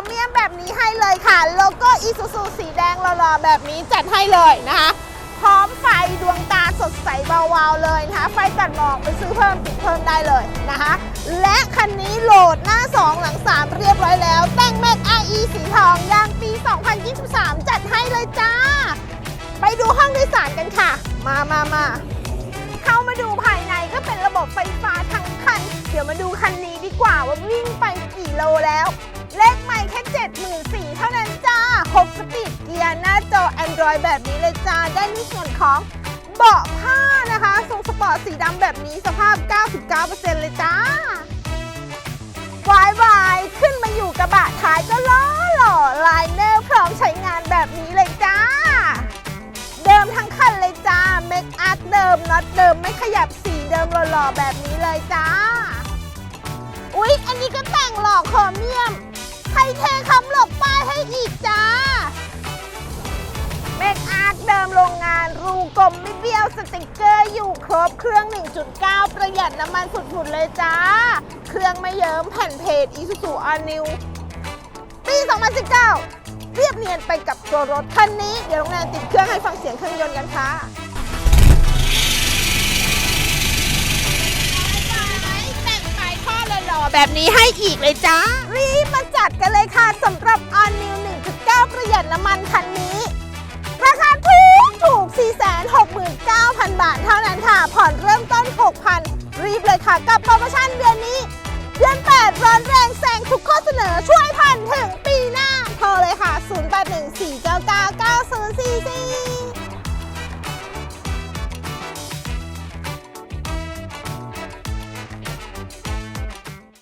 มเมียมแบบนี้ให้เลยค่ะ โลโก้อีซูซูสีแดงหล่อๆแบบนี้จัดให้เลยนะคะ พร้อมไฟดวงตาสดใสเบาๆเลยนะคะ ไฟตัดหมอกไปซื้อเพิ่มติดเพิ่มได้เลยนะคะ และคันนี้โหลดหน้า 2 หลัง 3 เรียบร้อยแล้ว แต่งแม็ก IE สีทองยางปี 2023 จัดให้เลยจ้า ไปดูห้องโดยสารกันค่ะ มามามา จอ Android แบบนี้เลยจ้า ได้ในส่วนของเบาะผ้านะคะทรงสปอร์ตสีดำแบบนี้สภาพ 99%เลยจ้าวายวายขึ้นมาอยู่กระบะท้ายก็ล้อหล่อไลเนอร์พร้อมใช้งานแบบนี้เลยจ้า เดิมทั้งคันเลยจ้าเมคอาร์ตเดิมน็อตเดิมไม่ขยับสีเดิมหล่อๆแบบนี้เลยจ้า อุ๊ย อันนี้ก็แต่งหล่อโครเมียม ใครเทคำหลบป้ายให้ กลมไม่เบี้ยวสติกเกอร์อยู่ครบเครื่อง 1.9 ประหยัดน้ำมันสุดๆเลยจ้า เครื่องไม่เยิ้มแผ่นเพจอีซูซูอานิวปี 2019 เรียบเนียนไปกับตัวรถคันนี้ เดี๋ยวโรงงานติดเครื่องให้ฟังเสียงเครื่องยนต์กันค่ะแต่งปลายท่อหล่อๆแบบนี้ให้อีกเลยจ้ารีบมาจัดกันเลยค่ะสำหรับ All New 1.9 ประหยัดน้ำมันคันนี้ รีบเลยค่ะ กับโปรโมชั่นเดือนนี้ เดือน 8 ร้อนแรงแซงทุกข้อเสนอช่วย